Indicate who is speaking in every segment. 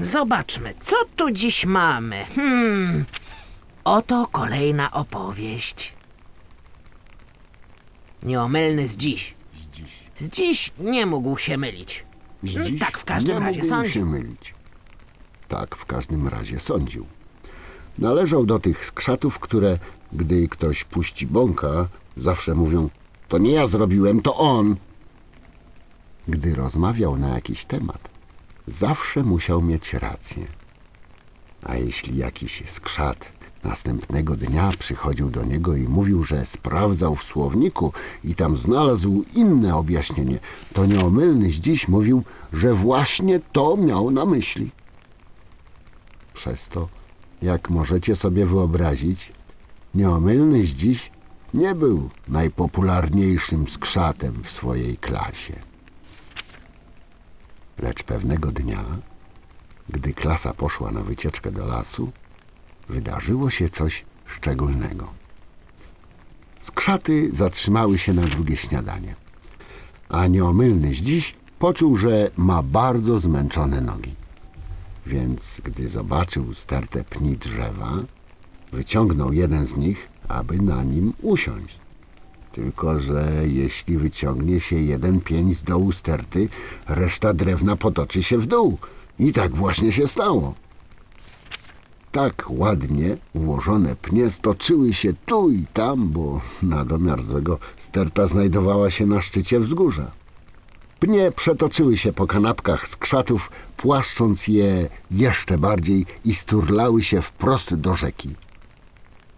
Speaker 1: Zobaczmy, co tu dziś mamy. Hmm. Oto kolejna opowieść. Nieomylny z dziś.
Speaker 2: Dziś.
Speaker 1: Z dziś nie mógł się mylić.
Speaker 2: Dziś
Speaker 1: Tak w każdym
Speaker 2: nie
Speaker 1: razie
Speaker 2: mógł
Speaker 1: sądził.
Speaker 2: się mylić. Tak w każdym razie sądził. Należał do tych skrzatów, które, gdy ktoś puści bąka, zawsze mówią: To nie ja zrobiłem, to on. Gdy rozmawiał na jakiś temat, zawsze musiał mieć rację. A jeśli jakiś skrzat następnego dnia przychodził do niego i mówił, że sprawdzał w słowniku i tam znalazł inne objaśnienie, to nieomylny dziś mówił, że właśnie to miał na myśli. Przez to, jak możecie sobie wyobrazić, nieomylny dziś nie był najpopularniejszym skrzatem w swojej klasie. Lecz pewnego dnia, gdy klasa poszła na wycieczkę do lasu, wydarzyło się coś szczególnego. Skrzaty zatrzymały się na drugie śniadanie, a nieomylny z dziś poczuł, że ma bardzo zmęczone nogi. Więc gdy zobaczył stertę pni drzewa, wyciągnął jeden z nich, aby na nim usiąść. Tylko, że jeśli wyciągnie się jeden pień z dołu sterty, reszta drewna potoczy się w dół. I tak właśnie się stało. Tak ładnie ułożone pnie stoczyły się tu i tam, bo na domiar złego sterta znajdowała się na szczycie wzgórza. Pnie przetoczyły się po kanapkach z krzatów, płaszcząc je jeszcze bardziej i sturlały się wprost do rzeki.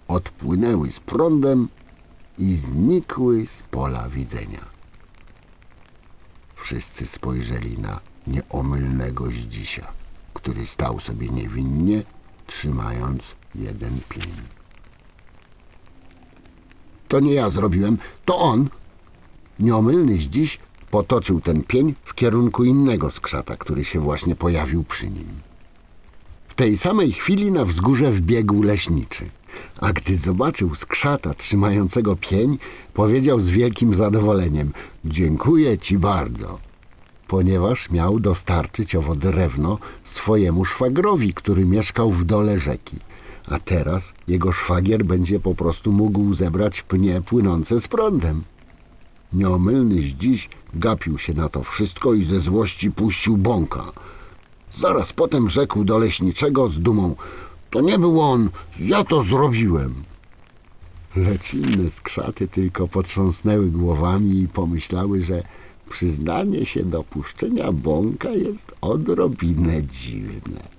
Speaker 2: Odpłynęły z prądem i znikły z pola widzenia. Wszyscy spojrzeli na nieomylnego Zdzisia, który stał sobie niewinnie, trzymając jeden pień. To nie ja zrobiłem, to on. Nieomylny Zdziś potoczył ten pień w kierunku innego skrzata, który się właśnie pojawił przy nim. W tej samej chwili na wzgórze wbiegł leśniczy, a gdy zobaczył skrzata trzymającego pień, powiedział z wielkim zadowoleniem: Dziękuję ci bardzo, ponieważ miał dostarczyć owo drewno swojemu szwagrowi, który mieszkał w dole rzeki. A teraz jego szwagier będzie po prostu mógł zebrać pnie płynące z prądem. Nieomylny dziś gapił się na to wszystko i ze złości puścił bąka. Zaraz potem rzekł do leśniczego z dumą: To nie był on, ja to zrobiłem. Lecz inne skrzaty tylko potrząsnęły głowami i pomyślały, że przyznanie się do puszczenia bąka jest odrobinę dziwne.